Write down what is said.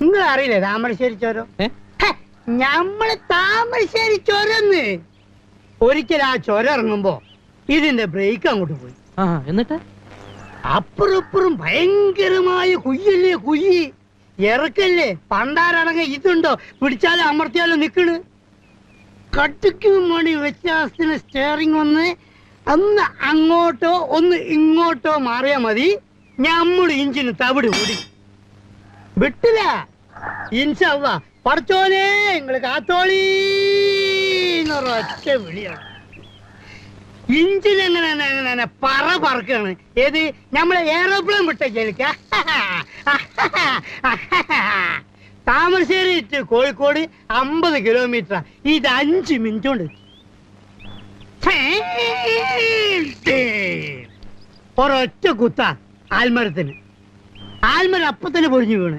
നിങ്ങൾ അറിയില്ലേ താമരശ്ശേരി ചോരോ ഞമ്മൾ താമരശ്ശേരി ചോരന്ന് ഒരിക്കൽ ആ ചോര ഇറങ്ങുമ്പോ ഇതിന്റെ ബ്രേക്ക് അങ്ങോട്ട് പോയി. എന്നിട്ട്? അപ്പുറപ്പുറം ഭയങ്കരമായ കുയ്യല്ലേ കുയ്യി ഇറക്കല്ലേ? പണ്ടാരടങ്ങ ഇതുണ്ടോ? പിടിച്ചാലും അമർത്തിയാലും നിക്കണ്? കട്ടിക്ക് മണി വ്യത്യാസത്തിന് സ്റ്റിയറിംഗ് വന്ന് അന്ന് അങ്ങോട്ടോ ഒന്ന് ഇങ്ങോട്ടോ മാറിയാ മതി. ഞമ്മൾ ഇഞ്ചിന് തവിട് കൂടി. വിട്ടില്ല. ഇൻഷല്ല പറച്ചോനെ നിങ്ങൾ കാത്തോളി എന്നൊരൊറ്റ വിളിയാണ്. എങ്ങനെ- എങ്ങനെ പറ പറക്കാണ്. ഏത്? നമ്മളെ എയറോപ്ലെയിൻ വിട്ട കേൾക്ക. താമരശ്ശേരി to കോഴിക്കോട് അമ്പത് കിലോമീറ്റർ ഇത് അഞ്ച് മിനിറ്റ് കൊണ്ട് ഒരൊറ്റ കുത്ത ആൽമരത്തിന്. ആൽമരം അപ്പത്തന്നെ പൊടിഞ്ഞു വീണ്.